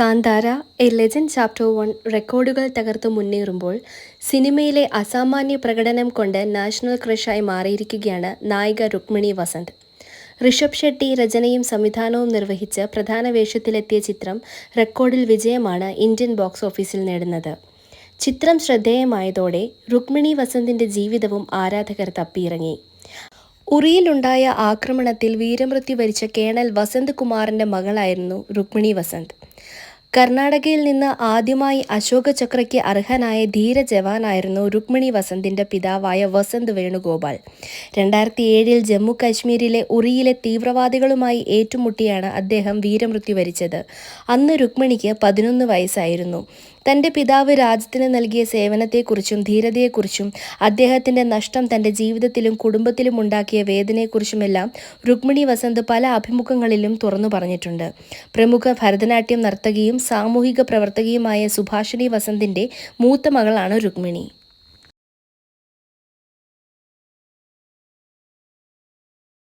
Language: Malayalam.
Kantara A legend chapter one റെക്കോർഡുകൾ തകർത്ത് മുന്നേറുമ്പോൾ സിനിമയിലെ അസാമാന്യ പ്രകടനം കൊണ്ട് നാഷണൽ ക്രഷായി മാറിയിരിക്കുകയാണ് നായിക രുക്മിണി വസന്ത്. ഋഷഭ് ഷെട്ടി രചനയും സംവിധാനവും നിർവഹിച്ച് പ്രധാന വേഷത്തിലെത്തിയ ചിത്രം റെക്കോർഡിൽ വിജയമാണ് ഇന്ത്യൻ ബോക്സ് ഓഫീസിൽ നേടുന്നത്. ചിത്രം ശ്രദ്ധേയമായതോടെ രുക്മിണി വസന്തിന്റെ ജീവിതവും ആരാധകർ തപ്പിയിറങ്ങി. ഉറിയിലുണ്ടായ ആക്രമണത്തിൽ വീരമൃത്യു വരിച്ച കേണൽ വസന്ത് കുമാറിന്റെ മകളായിരുന്നു രുക്മിണി വസന്ത്. കർണാടകയിൽ നിന്ന് ആദ്യമായി അശോക ചക്രയ്ക്ക് അർഹനായ ധീര ജവാനായിരുന്നു രുക്മിണി വസന്തിന്റെ പിതാവായ വസന്ത് വേണുഗോപാൽ. രണ്ടായിരത്തി ഏഴിൽ ജമ്മു കാശ്മീരിലെ ഉറിയിലെ തീവ്രവാദികളുമായി ഏറ്റുമുട്ടിയാണ് അദ്ദേഹം വീരമൃത്യു വരിച്ചത്. അന്ന് രുക്മിണിക്ക് പതിനൊന്ന് വയസ്സായിരുന്നു. തന്റെ പിതാവ് രാജ്യത്തിന് നൽകിയ സേവനത്തെക്കുറിച്ചും ധീരതയെക്കുറിച്ചും അദ്ദേഹത്തിന്റെ നഷ്ടം തന്റെ ജീവിതത്തിലും കുടുംബത്തിലും ഉണ്ടാക്കിയ വേദനയെക്കുറിച്ചുമെല്ലാം രുക്മിണി വസന്ത് പല അഭിമുഖങ്ങളിലും തുറന്നു പറഞ്ഞിട്ടുണ്ട്. പ്രമുഖ ഭരതനാട്യം നർത്തകിയും സാമൂഹിക പ്രവർത്തകയുമായ സുഭാഷിണി വസന്തിന്റെ മൂത്ത മകളാണ് രുക്മിണി.